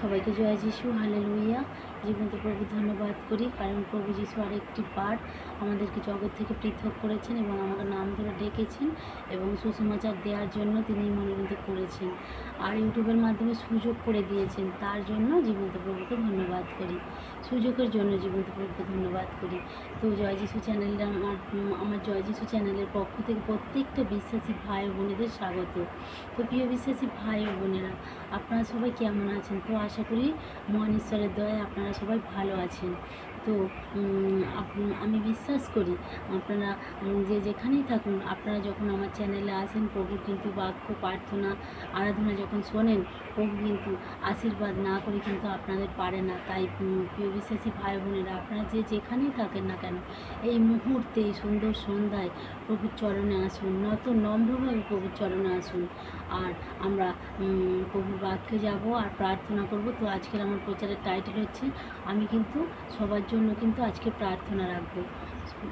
সবাইকে জয় যিশু হালে লুইয়া জীবন্ত প্রভু ধন্যবাদ করি। কারণ প্রভু যিশু আরেকটি পাঠ আমাদেরকে জগৎ থেকে পৃথক করেছেন এবং আমাকে নাম ধরে ডেকেছেন এবং সুসমাচার দেওয়ার জন্য তিনি মনোনীত করেছেন। আর ইউটিউবের মাধ্যমে সুযোগ করে দিয়েছেন, তার জন্য জীবন্ত প্রভুকে ধন্যবাদ করি। সুযোগের জন্য জীবন্ত প্রভুকে ধন্যবাদ করি। তো জয় যিশু চ্যানেলটা আমার আমার জয় যিশু চ্যানেলের পক্ষ থেকে প্রত্যেকটা বিশ্বাসী ভাই ও বোনেদের স্বাগত। তো প্রিয় বিশ্বাসী ভাই ও বোনেরা, আপনারা সবাই কেমন আছেন? তো আশা করি মহান ঈশ্বরের দয়ায় আপনারা সবাই ভালো আছেন। তো আমি বিশ্বাস করি আপনারা যে যেখানেই থাকুন, আপনারা যখন আমার চ্যানেলে আসেন, প্রভু কিন্তু বাক্য, প্রার্থনা, আরাধনা যখন শোনেন, প্রভু কিন্তু আশীর্বাদ না করে কিন্তু আপনাদের পারে না। তাই প্রিয় বিশ্বাসী ভাই বোনেরা, আপনারা যে যেখানেই থাকেন না কেন, এই মুহূর্তে, এই সুন্দর সন্ধ্যায় প্রভুর চরণে আসুন, নত নম্রভাবে প্রভুর চরণে আসুন। আর আমরা প্রভুর বাক্যে যাব আর প্রার্থনা করব। তো আজকের আমার প্রচারের টাইটেল হচ্ছে, আমি কিন্তু সবার জন্য কিন্তু আজকে প্রার্থনা রাখব।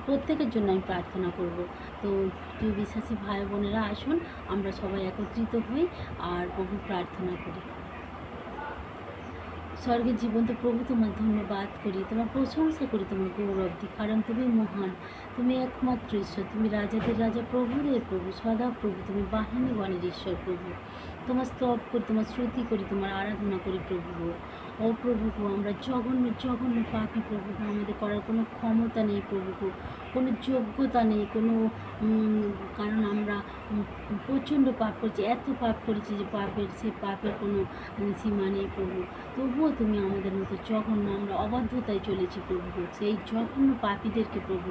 প্রত্যেকের জন্য আমি প্রার্থনা করব। তো প্রিয় বিশ্বাসী ভাই বোনেরা, আসুন আমরা সবাই একত্রিত হই আর প্রভু প্রার্থনা করি। স্বর্গের জীবন্ত প্রভু তোমার ধন্যবাদ করি। তোমার প্রশংসা করি, তোমার গৌরব কারণ তুমি মহান, তুমি একমাত্র ঈশ্বর। তুমি রাজাদের রাজা প্রভুদের প্রভু, সদা প্রভু। তুমি বাহিনী গণের ঈশ্বর প্রভু। তোমার স্তব করি, তোমার শ্রুতি করি, তোমার আরাধনা করি প্রভু। ও আমরা জঘন্য জঘন্য পাপি প্রভু, আমাদের করার কোনো ক্ষমতা নেই প্রভু, কোনো যোগ্যতা নেই, কোনো কারণ আমরা প্রচণ্ড পাপ করছি, এত পাপ করেছি যে পাপের, সে পাপের কোনো সীমা নেই প্রভু। তবুও তুমি আমাদের মতো জঘন্য, আমরা অবাধ্যতায় চলেছি প্রভু, সেই জঘন্য পাপীদেরকে প্রভু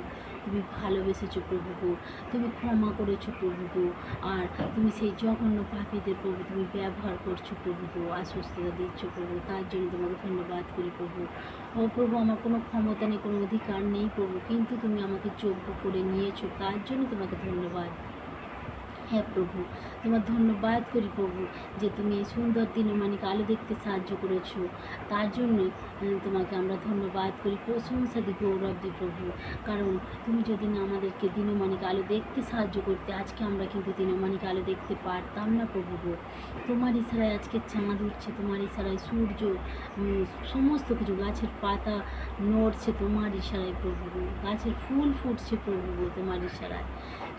তুমি ভালোবেসেছো প্রভু তুমি ক্ষমা করেছ প্রভু আর তুমি সেই জঘন্য পাপীদের প্রভু তুমি ব্যবহার করছ প্রভু গো আশ্বস্ততা দিচ্ছ প্রভু, তার জন্য তোমাকে ধন্যবাদ করি প্রভু। ও প্রভু, আমার কোনো ক্ষমতা নেই, কোনো অধিকার নেই প্রভু, কিন্তু তুমি আমাকে যোগ্য করে নিয়েছো, তার জন্য তোমাকে ধন্যবাদ। হ্যাঁ প্রভু, তোমার ধন্যবাদ করি প্রভু যে তুমি এই সুন্দর দিনমানিক আলো দেখতে সাহায্য করেছ। তার জন্য তোমাকে আমরা ধন্যবাদ করি, প্রশংসা দিই গৌরব দিই প্রভু। কারণ তুমি যদি না আমাদেরকে দিনমানিক আলো দেখতে সাহায্য করতে, আজকে আমরা কিন্তু দিনমানিক আলো দেখতে পারতাম না প্রভু গো। তোমার ইশারায় আজকে চাঁদ উঠছে, তোমার ইশারায় সূর্য সমস্ত কিছু গাছের পাতা নড়ছে তোমার ইশারায় প্রভু গো। গাছের ফুল ফুটছে প্রভু গো তোমার ইশারায়।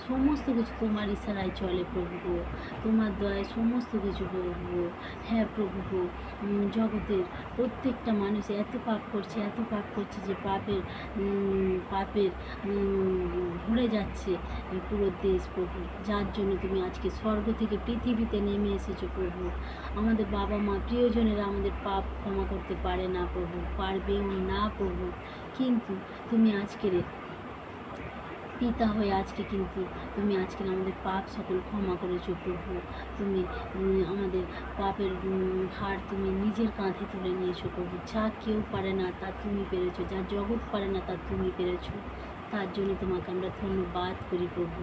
সমস্ত কিছু তোমার ইশারায় চলে প্রভু গো। তোমার দয়ায় সমস্ত কিছু প্রভু গো। হ্যাঁ প্রভু গো জগতের প্রত্যেকটা মানুষ এত পাপ করছে, এত পাপ করছে যে পাপের পাপের ভরে যাচ্ছে পুরো দেশ প্রভু। যার জন্য তুমি আজকে স্বর্গ থেকে পৃথিবীতে নেমে এসেছ প্রভু। আমাদের বাবা মা প্রিয়জনেরা আমাদের পাপ ক্ষমা করতে পারে না প্রভু, পারবেও না প্রভু। কিন্তু তুমি আজকের পিতা হয়ে আজকে কিন্তু তুমি আজকে আমাদের পাপ সকল ক্ষমা করেছ প্রভু। তুমি আমাদের পাপের হার তুমি নিজের কাঁধে তুলে নিয়েছো প্রভু। যা কেউ পারে না তা তুমি পেরেছ, যা জগৎ পারে না তা তুমি পেরেছ। তার জন্য তোমাকে আমরা ধন্যবাদ করি প্রভু।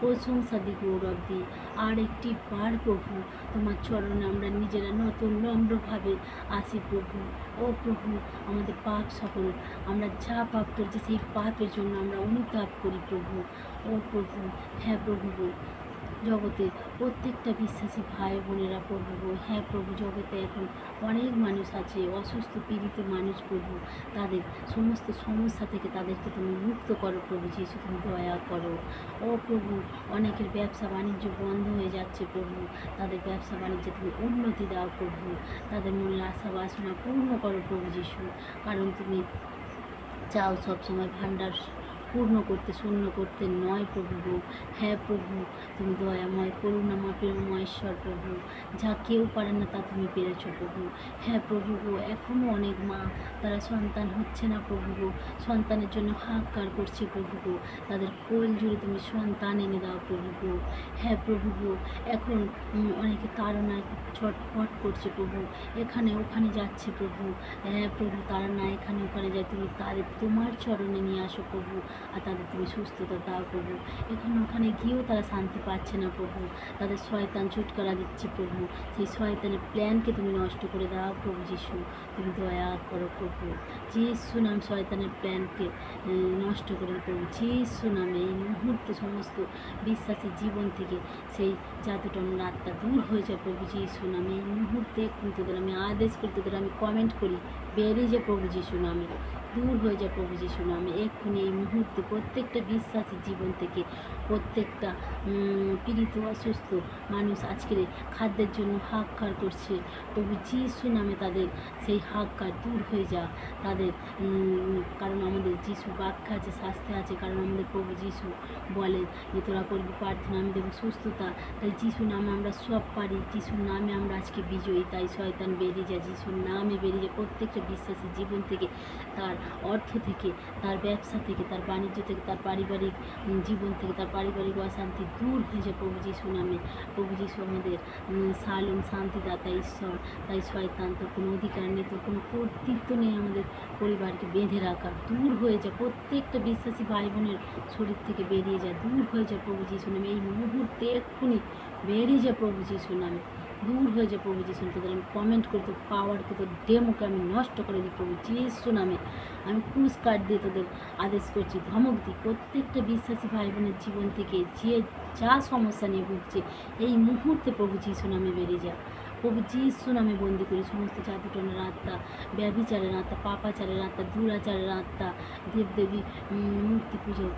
প্রশংসা দি গৌরব দিই আর একটি বার প্রভু, তোমার চরণে আমরা নিজেরা নতুন নম্রভাবে আসি প্রভু। ও প্রভু, আমাদের পাপ সকল, আমরা যা পাপ করছি সেই পাপের জন্য আমরা অনুতাপ করি প্রভু। ও প্রভু হ্যাঁ প্রভু জগতে প্রত্যেকটা বিশ্বাসী ভাই বোনেরা প্রভু হ্যাঁ প্রভু, জগতে এখন অনেক মানুষ আছে, অসুস্থ, পীড়িত মানুষ প্রভু। তাদের সমস্ত সমস্যা থেকে তাদেরকে তুমি মুক্ত করো প্রভু যিশু, তুমি দয়া করো। ও প্রভু, অনেকের ব্যবসা বাণিজ্য বন্ধ হয়ে যাচ্ছে প্রভু। তাদের ব্যবসা বাণিজ্যে তুমি উন্নতি দাও প্রভু। তাদের মনের আশা, বাসনা পূর্ণ করো প্রভু যিশু। কারণ তুমি চাও সবসময় ভাণ্ডার পূর্ণ করতে, শূন্য করতে নয় প্রভু গো। হ্যাঁ প্রভু, তুমি দয়াময় করুণাময় প্রেমময় ঈশ্বর প্রভু। যা কেউ পারে না তা তুমি পেরেছ প্রভু। হ্যাঁ প্রভু গো এখনও অনেক মা, তারা সন্তান হচ্ছে না প্রভু গো। সন্তানের জন্য হাহাকার করছে প্রভু গো। তাদের কোল জুড়ে তুমি সন্তান এনে দাও প্রভু গো। হ্যাঁ প্রভু গো, এখন অনেকে তাড়নায় ছটফট করছে প্রভু। এখানে ওখানে যাচ্ছে প্রভু। হ্যাঁ প্রভু তারা না এখানে ওখানে যায়। তুমি তাদের তোমার চরণে নিয়ে আসো প্রভু। আর তাদের তুমি সুস্থতা দাও প্রভু। এখন ওখানে গিয়েও তারা শান্তি পাচ্ছে না প্রভু। তাদের শয়তান ছুটকারা দিচ্ছে প্রভু। সেই শয়তানের প্ল্যানকে তুমি নষ্ট করে দাও প্রভু যিশু। তুমি দয়া করো প্রভু। যিশু নাম শয়তানের প্ল্যানকে নষ্ট করে প্রভু। যিশু নামে এই মুহূর্তে সমস্ত বিশ্বাসী জীবন থেকে সেই জাদুটন আত্মা দূর হয়ে যায় প্রভু যিশু নামে। এই মুহূর্তে এখন তোদের আমি আদেশ করি, তোদের আমি কমেন্ট করি, বেরিয়ে যায় প্রভু যিশু নামে। দূর হয়ে যায় প্রভু যিশু নামে। এক্ষুনি এই মুহূর্তে প্রত্যেকটা বিশ্বাসী জীবন থেকে প্রত্যেকটা পীড়িত, অসুস্থ মানুষ আজকের খাদ্যের জন্য হাহাকার করছে। প্রভু যিশু নামে তাদের সেই হাহাকার দূর হয়ে যা। তাদের কারণ আমাদের যিশু বাক্য আছে শাস্তি আছে, কারণ আমাদের প্রভু যিশু বলেন যে তোরা করবি প্রার্থনা, আমি দেবো সুস্থতা। তাই যিশু নামে আমরা সব পারি যিশুর নামে আমরা আজকে বিজয়ী। তাই শয়তান বেরিয়ে যায় যিশুর নামে বেরিয়ে যায় প্রত্যেকটা বিশ্বাসী জীবন থেকে, তার অর্থ থেকে, তার ব্যবসা থেকে, তার বাণিজ্য থেকে, তার পারিবারিক জীবন থেকে, তার পারিবারিক অশান্তি দূর হয়ে যায় প্রভু যিশু নামে। প্রভু যিশু আমাদের সালুম, শান্তিদাতা, ঈশ্বর। তাই শয়তান তোর কোনো অধিকার নেই, তোর কোনো কর্তৃত্ব নেই আমাদের পরিবারকে বেঁধে রাখা দূর হয়ে যায় প্রত্যেকটা বিশ্বাসী ভাই বোনের শরীর থেকে বেরিয়ে যায়। দূর হয়ে যায় প্রভু যিশু নামে। এই মুহূর্তে এক্ষুনি বেরিয়ে যায় প্রভু যিশু নামে। দূর হয়ে যায় প্রভু যিশু। তোদের আমি কমেন্ট করি তোর পাওয়ারকে তোর ডেমোকে আমি নষ্ট করে দিই প্রভু যিশু নামে। আমি ক্রুজ কার্ড দিয়ে তোদের আদেশ করছি, ধমক দিই। প্রত্যেকটা বিশ্বাসী ভাই বোনের জীবন থেকে যে যা সমস্যা নিয়ে ভুগছে, এই মুহূর্তে প্রভু যিশু নামে বেরিয়ে যা। প্রভু যিশু নামে বন্দি করি। সমস্ত জাদুটনের আত্মা ব্যবিচারের আত্মা, পাপাচারের আত্মা, দুরাচারের আত্মা, দেবদেবী মূর্তি পুজো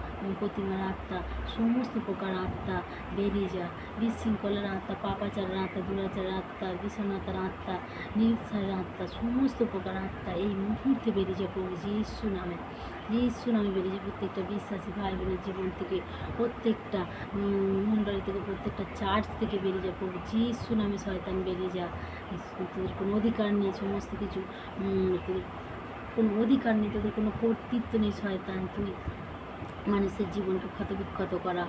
প্রতিমার আত্মা, সমস্ত প্রকার আত্মা বেরিয়ে যা বিশৃঙ্খলার আত্মা, পাপাচারের আত্মা, দুরাচারের আত্মা বিষণতার আত্মা, নিরুৎসাহের আত্মা, সমস্ত প্রকার আত্মা এই মুহূর্তে বেরিয়ে যায় প্রভু যিশু নামে। যিশু নামে বেরিয়ে যায় প্রত্যেকটা বিশ্বাসী ভাই বোনের জীবন থেকে, প্রত্যেকটা মন্ডলী থেকে, প্রত্যেকটা চার্চ থেকে বেরিয়ে যা প্রভু। যিশু নামে শয়তান বেরিয়ে যা তোদের কোনো অধিকার নেই, সমস্ত কিছু তোদের কোনো অধিকার নেই, তোদের কোনো কর্তৃত্ব নেই শয়তান। তুই মানুষের জীবনকে ক্ষতবিক্ষত করা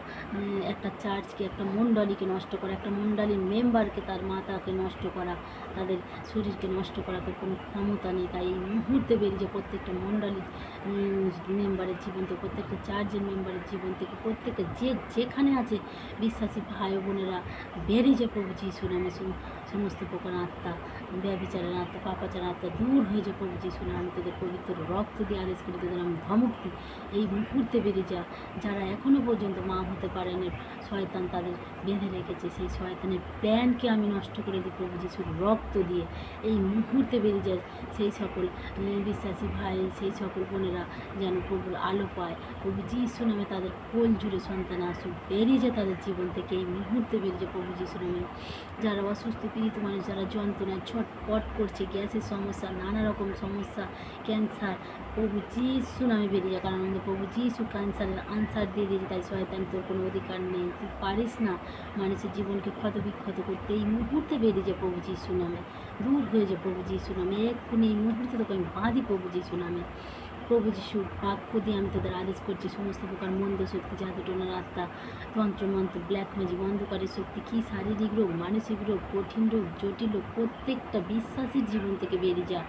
একটা চার্চকে, একটা মণ্ডলীকে নষ্ট করা, একটা মণ্ডলীর মেম্বারকে তার মাতাকে নষ্ট করা, তাদের শরীরকে নষ্ট করা তো কোনো ক্ষমতা নেই। তাই এই মুহূর্তে বেরিয়ে প্রত্যেকটা মণ্ডলীর মেম্বারের জীবন থেকে, প্রত্যেকটা চার্চের মেম্বারের জীবন থেকে, প্রত্যেকটা যে যেখানে আছে বিশ্বাসী ভাই বোনেরা বেরিয়ে প্রভু যিশু নামে। সমস্ত প্রকার আত্মা ব্যবিচারের আত্মা পাপাচার আত্মা দূর হয়ে যে প্রভু যিশু নামে। তোদের পবিত্র রক্ত দিয়ে আদেশ করি তোদের আমি ধমক দিই। এই মুহূর্তে বেরিয়ে যা, যারা এখনও পর্যন্ত মা হতে পারেন শয়তান তাদের বেঁধে রেখেছে। সেই শয়তানের প্ল্যানকে আমি নষ্ট করে দিই, প্রভু যিশুর রক্ত দিয়ে। এই মুহূর্তে বেরিয়ে যায় সেই সকল বিশ্বাসী ভাই, সেই সকল বোনেরা যেন প্রভুর আলো পায়। প্রভু যিশু নামে তাদের কোল জুড়ে সন্তান আসুক। বেরিয়ে যায় তাদের জীবন থেকে। এই মুহূর্তে বেরিয়ে যায় প্রভু যিশু নামে। যারা অসুস্থ, পীড়িত মানুষ, যারা যন্ত্রণায় ছটপট করছে, গ্যাসের সমস্যা, নানা রকম সমস্যা, ক্যান্সার, প্রভু যিশু নামে বেরিয়ে যায়। কারণ প্রভু যিশু ক্যান্সারের আনসার দিয়ে দিয়েছে, তাই শয়তান তোর কোনো অধিকার নেই। তুই পারিস না মানুষের জীবনকে ক্ষত বিক্ষত করতে। এই মুহূর্তে বেরিয়ে প্রভু যিশু নামে। দূর হয়ে যা প্রভু যিশু নামে। এক্ষুনি এই মুহূর্তে তোকে আমি বাঁধি প্রভু যিশু নামে। প্রভু যিশুর বাক্য দিয়ে আমি তোদের আদেশ করছি। সমস্ত প্রকার মন্দ শক্তি জাদুটনার আত্মা তন্ত্রমন্ত্র ব্ল্যাক ম্যাজিক অন্ধকারের শক্তি, কী শারীরিক রোগ, মানসিক রোগ, কঠিন রোগ, জটিল রোগ, প্রত্যেকটা বিশ্বাসীর জীবন থেকে বেরিয়ে যা।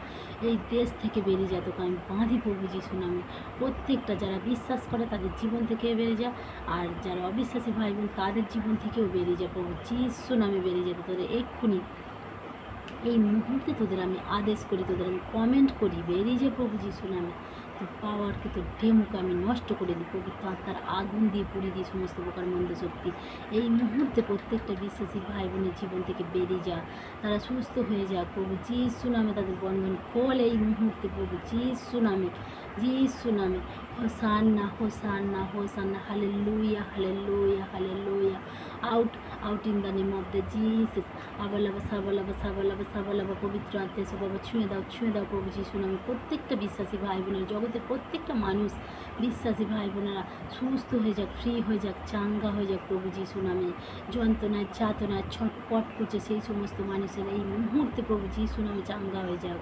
এই দেশ থেকে বেরিয়ে যা তোকে আমি বাঁধি প্রভু যিশু নামে। প্রত্যেকটা যারা বিশ্বাস করে তাদের জীবন থেকে বেরিয়ে যা। আর যারা অবিশ্বাসী ভাই বোন, তাদের জীবন থেকেও বেরিয়ে যা প্রভু যিশু নামে বেরিয়ে যেতে তোদের এক্ষুনি এই মুহূর্তে তোদের আমি আদেশ করি, তোদের আমি কমেন্ট করি, বেরিয়ে যে প্রভু যিশু নামে। তোর পাওয়ারকে কিন্তু ঢেমুকে আমি নষ্ট করে দিই পবিত্র আত্মার আগুন দিয়ে পুড়িয়ে দিই সমস্ত প্রকার মন্দ শক্তি। এই মুহূর্তে প্রত্যেকটা বিশ্বাসী ভাই বোনের জীবন থেকে বেরিয়ে যা তারা সুস্থ হয়ে যাক। প্রভু যিশু নামে তাদের বন্ধন খোল। এই মুহূর্তে প্রভু যিশু নামে যিশু নামে হোসান্না হোসান্না হোসান্না হালে লুইয়া hallelujah hallelujah out out in the name of the Jesus আবালাবা সাবালাবা সাবালাবা সাবালাবা পবিত্র আত্মা বাবা ছুঁয়ে দাও ছুঁয়ে দাও প্রভু যিশু নামে প্রত্যেকটা বিশ্বাসী ভাই বোনের জগতের প্রত্যেকটা মানুষ বিশ্বাসী ভাই বোনেরা সুস্থ হয়ে যাক ফ্রি হয়ে যাক চাঙ্গা হয়ে যাক প্রভু যিশু নামে যন্ত্রণায় চাতনায় ছটপট করছে সেই সমস্ত মানুষের এই মুহূর্তে প্রভু যিশু নামে চাঙ্গা হয়ে যাক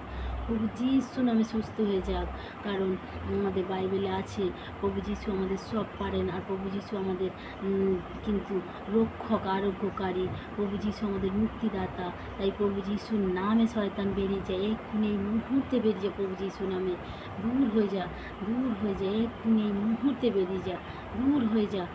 প্রভু যিশু নামে সুস্থ হয়ে যাক। কারণ আমাদের বাইবেলে আছে প্রভু যিশু আমাদের সব পারেন আর প্রভু যিশু আমাদের কিন্তু রক্ষক, আরোগ্যকারী। প্রভু যিশু আমাদের মুক্তিদাতা। তাই প্রভু যিশুর নামে শয়তান বেরিয়ে যায়। এক্ষুনি এই মুহূর্তে বেরিয়ে যা প্রভু যিশু নামে। দূর হয়ে যা, দূর হয়ে যা, এক্ষুনি এই মুহূর্তে বেরিয়ে যা। দূর হয়ে যা।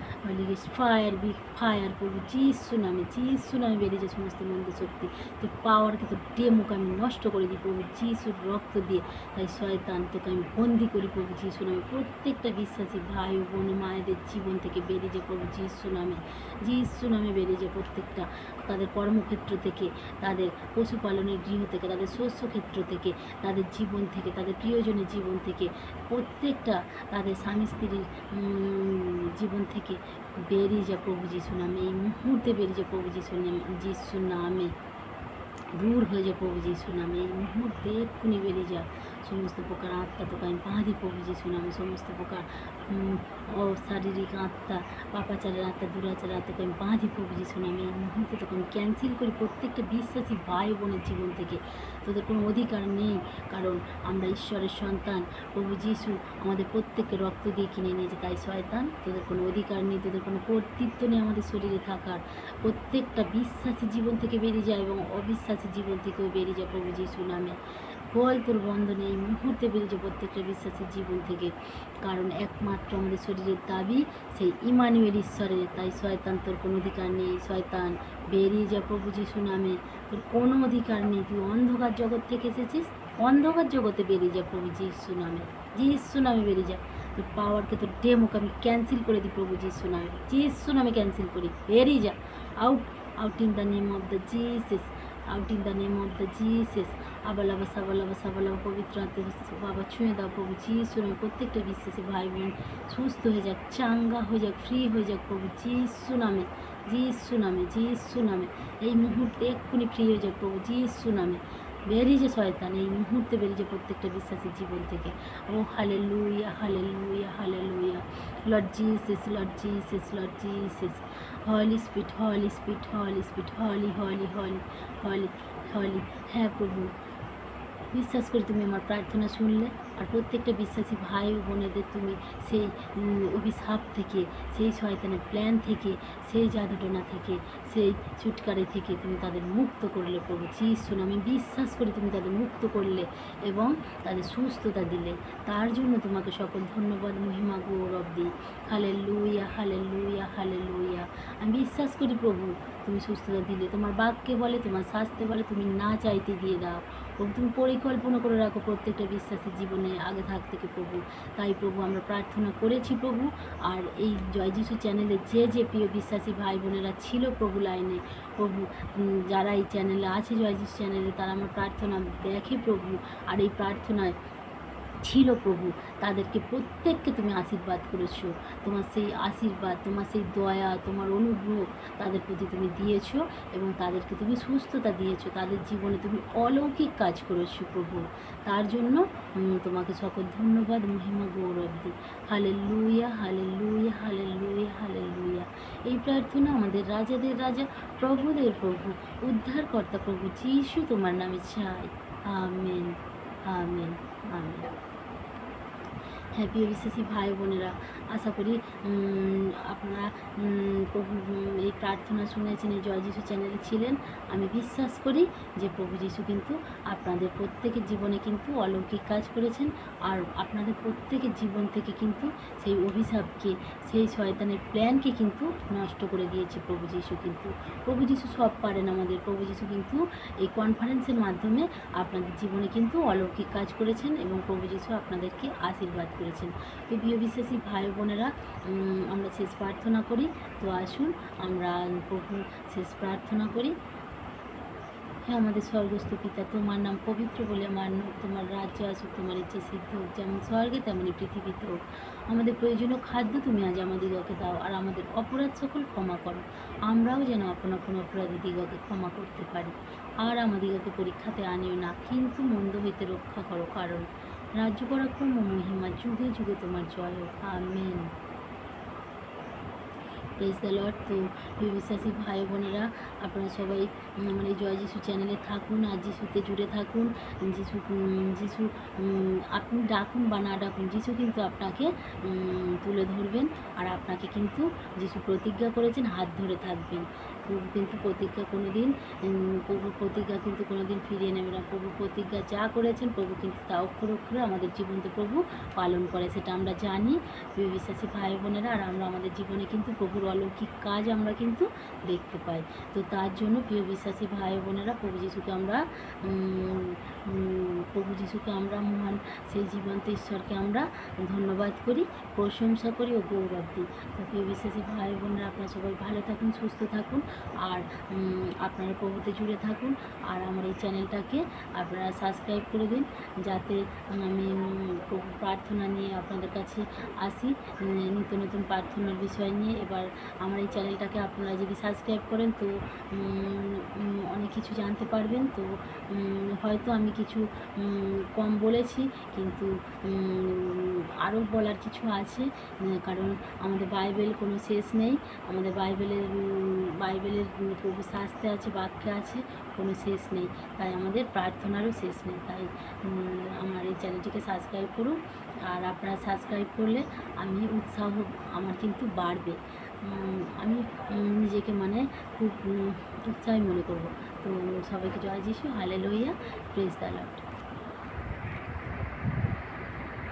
ফায়ার বি, ফায়ার প্রভু যিশু নামে যিশু নামে বেরিয়ে যা সমস্ত মন্দ শক্তি। তো পাওয়ারকে তো ডেমুকে আমি নষ্ট করে দিই প্রভু যিশুর রক্ত দিয়ে, তাই শয়তান তোকে আমি বন্দি করি প্রভু যিশু নামে। প্রত্যেকটা বিশ্বাসী ভাই বোন মায়েদের জীবন থেকে বেরিয়ে যায় প্রভু যিশু নামে। যিশু নামে বেরিয়ে যায় প্রত্যেকটা তাদের কর্মক্ষেত্র থেকে, তাদের পশুপালনের গৃহ থেকে, তাদের শস্যক্ষেত্র থেকে, তাদের জীবন থেকে, তাদের প্রিয়জনের জীবন থেকে, প্রত্যেকটা তাদের স্বামী স্ত্রীর জীবন থেকে বেরিয়ে যা প্রভু যিশু নামে। এই মুহূর্তে বেরিয়ে যা প্রভু যিশু নামে যিশু নামে। দূর হয়ে যা প্রভু যিশু নামে এই মুহূর্তে এক্ষুনি বেরিয়ে যা সমস্ত প্রকার আত্মা তোকে আমি বাঁধি প্রভু যিশু নামে সমস্ত প্রকার শারীরিক আত্মা, পাপাচারের আত্মা, দুরাচারের আত্মাকে আমি বাঁধি প্রভু যিশু নামে এই মুহূর্তে তোকে আমি ক্যান্সেল করি প্রত্যেকটা বিশ্বাসী ভাই বোনের জীবন থেকে, তোদের কোনো অধিকার নেই। কারণ আমরা ঈশ্বরের সন্তান, প্রভু যিশু আমাদের প্রত্যেককে রক্ত দিয়ে কিনে নিয়েছে তাই শয়তান তোদের কোনো অধিকার নেই, তোদের কোনো কর্তৃত্ব নেই আমাদের শরীরে থাকার। প্রত্যেকটা বিশ্বাসী জীবন থেকে বেরিয়ে যায় এবং অবিশ্বাসী জীবন থেকেও বেরিয়ে যায় প্রভু যিশু নামে। তোর বন্ধনে এই মুহূর্তে বেরিয়ে যায় প্রত্যেকটা বিশ্বাসী জীবন থেকে, কারণ একমাত্র আমাদের শরীরের দাবি সেই ইমানুয়েল ঈশ্বরের। তাই শয়তান তোর কোনো অধিকার নেই, শয়তান, বেরিয়ে যা প্রভু যিশু নামে। তোর কোনো অধিকার নেই, তুই অন্ধকার জগৎ থেকে এসেছিস, অন্ধকার জগতে বেরিয়ে যা প্রভু যিশু নামে। যিশু নামে বেরিয়ে যা। তোর পাওয়ারকে তোর ডেমোকে আমি ক্যান্সেল করে দিই প্রভু যিশু নামে। যিশু নামে ক্যান্সেল করি, বেরিয়ে যা। Out out in the name of the Jesus out in the name of the Jesus আবালাবা সাবালাবা সাবালাবা পবিত্র আত্মা বাবা, ছুঁয়ে দাও প্রভু যিশু নামে প্রত্যেকটা বিশ্বাসী ভাই বোন সুস্থ হয়ে যাক, চাঙ্গা হয়ে যাক ফ্রি হয়ে যাক প্রভু যিশু নামে যিশু নামে যিশু নামে। এই মুহূর্তে এক্ষুনি ফ্রি হয়ে যাক প্রভু যিশু নামে। বেরিয়ে যে শয়তান, এই মুহূর্তে বেরিয়ে প্রত্যেকটা বিশ্বাসী জীবন থেকে। ও হালে লুইয়া hallelujah hallelujah Lord Jesus Lord Jesus Lord Jesus holy spirit holy spirit holy spirit holy holy holy holy holy হ্যাঁ প্রভু। বিশ্বাস করি তুমি আমার প্রার্থনা শুনলে। আর প্রত্যেকটা বিশ্বাসী ভাই ও বোনেদের তুমি সেই অভিশাপ থেকে, সেই শয়তানের প্ল্যান থেকে, সেই জাদুটনা থেকে, সেই চুটকারি থেকে তুমি তাদের মুক্ত করলে প্রভু যিশু আমি বিশ্বাস করি তুমি তাদের মুক্ত করলে এবং তাদের সুস্থতা দিলে। তার জন্য তোমাকে সকল ধন্যবাদ, মহিমা, গৌরব দিই। হালে লুইয়া হালে লুইয়া হালে লুইয়া আমি বিশ্বাস করি প্রভু, তুমি সুস্থতা দিলে। তোমার বাক্যে বলে, তোমার স্বাস্থ্যে বলে, তুমি না চাইতে দিয়ে দাও। প্রভু তুমি পরিকল্পনা করে রাখো প্রত্যেকটা বিশ্বাসী জীবনে আগে থাক থেকে প্রভু। তাই প্রভু, আমরা প্রার্থনা করেছি প্রভু। আর এই জয় যিশু চ্যানেলে যে যে প্রিয় বিশ্বাসী ভাই বোনেরা ছিল প্রভু লাইনে, প্রভু যারা এই চ্যানেলে আছে জয় যিশু চ্যানেলে, তারা আমার প্রার্থনা দেখে প্রভু। আর এই প্রার্থনায় ছিল প্রভু, তাদেরকে প্রত্যেককে তুমি আশীর্বাদ করেছ। তোমার সেই আশীর্বাদ, তোমার সেই দয়া, তোমার অনুগ্রহ তাদের প্রতি তুমি দিয়েছ এবং তাদেরকে তুমি সুস্থতা দিয়েছ। তাদের জীবনে তুমি অলৌকিক কাজ করেছ প্রভু। তার জন্য তোমাকে সকল ধন্যবাদ, মহিমা, গৌরব দিই। হালে লুইয়া হালে লুইয়া হালে লুইয়া হালে লুইয়া এই প্রার্থনা আমাদের রাজাদের রাজা, প্রভুদের প্রভু, উদ্ধারকর্তা প্রভু যিশু তোমার নামে চাই। Amen amen amen. হ্যাঁ প্রিয় বিশ্বাসী ভাই বোনেরা, আশা করি আপনারা প্রভু এই প্রার্থনা শুনেছেন, এই জয় যিশু চ্যানেলে ছিলেন। আমি বিশ্বাস করি যে প্রভু যিশু কিন্তু আপনাদের প্রত্যেকের জীবনে কিন্তু অলৌকিক কাজ করেছেন আর আপনাদের প্রত্যেকের জীবন থেকে কিন্তু সেই অভিশাপকে, সেই শয়তানের প্ল্যানকে কিন্তু নষ্ট করে দিয়েছে প্রভু যিশু কিন্তু। প্রভু যিশু সব পারেন আমাদের। প্রভু যিশু কিন্তু এই কনফারেন্সের মাধ্যমে আপনাদের জীবনে কিন্তু অলৌকিক কাজ করেছেন এবং প্রভু যিশু আপনাদেরকে আশীর্বাদ করেছেন। তো প্রিয় বিশ্বাসী ভাই বোনেরা আমরা শেষ প্রার্থনা করি। তো আসুন, আমরা প্রভু শেষ প্রার্থনা করি। হ্যাঁ আমাদের স্বর্গস্থ পিতা, তোমার নাম পবিত্র বলে মান্য, তোমার রাজ্য আসুক, তোমার ইচ্ছে সিদ্ধ হোক, যেমন স্বর্গে তেমনই পৃথিবীতে হোক। আমাদের প্রয়োজনীয় খাদ্য তুমি আজ আমাদিগকে দাও, আর আমাদের অপরাধ সকল ক্ষমা করো। আমরাও যেন আপন আপন অপরাধী দিগকে ক্ষমা করতে পারি। আর আমাদিগকে পরীক্ষাতে আনিও না, কিন্তু মন্দ হইতে রক্ষা করো, কারণ রাজ্য পরাক্রম ও মহিমা যুগে যুগে তোমার জয় হোক। আমেন। প্রেস দ্য লর্ড তো বিশ্বাসী ভাই বোনেরা, আপনারা সবাই আমার এই জয় যিশু চ্যানেলে থাকুন, আর যিশুতে জুড়ে থাকুন। যিশু যিশু আপনি ডাকুন বা না ডাকুন, যিশু কিন্তু আপনাকে তুলে ধরবেন, আর আপনাকে কিন্তু যিশু প্রতিজ্ঞা করেছেন, হাত ধরে থাকবেন। কিন্তু প্রতিজ্ঞা কোনো দিন প্রভু প্রতিজ্ঞা কিন্তু কোনো দিন ফিরিয়ে নেবে না। প্রভু প্রতিজ্ঞা যা করেছেন, প্রভু কিন্তু তা অক্ষর অক্ষরে আমাদের জীবনতে প্রভু পালন করে। সেটা আমরা জানি, প্রিয় বিশ্বাসী ভাই বোনেরা, আর আমরা আমাদের জীবনে কিন্তু প্রভুর অলৌকিক কাজ আমরা কিন্তু দেখতে পাই। তো তার জন্য প্রিয় বিশ্বাসী ভাই বোনেরা, প্রভু যিশুকে আমরা প্রভু যিশুকে আমরা মহান, সেই জীবন্ত ঈশ্বরকে আমরা ধন্যবাদ করি, প্রশংসা করি ও গৌরব দিই। তো বিশ্বাসী ভাই বোনেরা, আপনারা সবাই ভালো থাকুন, সুস্থ থাকুন আর আপনারা প্রভুতে জুড়ে থাকুন আর আমার এই চ্যানেলটাকে আপনারা সাবস্ক্রাইব করে দিন যাতে আমি প্রভু প্রার্থনা নিয়ে আপনাদের কাছে আসি নিত্য নতুন প্রার্থনার বিষয় নিয়ে। এবার আমার এই চ্যানেলটাকে আপনারা যদি সাবস্ক্রাইব করেন তো অনেক কিছু জানতে পারবেন। তো হয়তো আমি কিছু কম বলেছি, কিন্তু আরও বলার কিছু আছে কারণ আমাদের বাইবেল কোনো শেষ নেই, আমাদের বাইবেলের বাইবেলের প্রভু শাস্তে আছে, বাক্যে আছে, কোনো শেষ নেই, তাই আমাদের প্রার্থনারও শেষ নেই, তাই আমার এই চ্যানেলটিকে সাবস্ক্রাইব করুন, আর আপনারা সাবস্ক্রাইব করলে আমি উৎসাহ, আমার কিন্তু বাড়বে আমি নিজেকে মানে খুব উৎসাহী মনে করব তো সবাইকে জয় যিশু হালে লইয়া প্রেস দ্য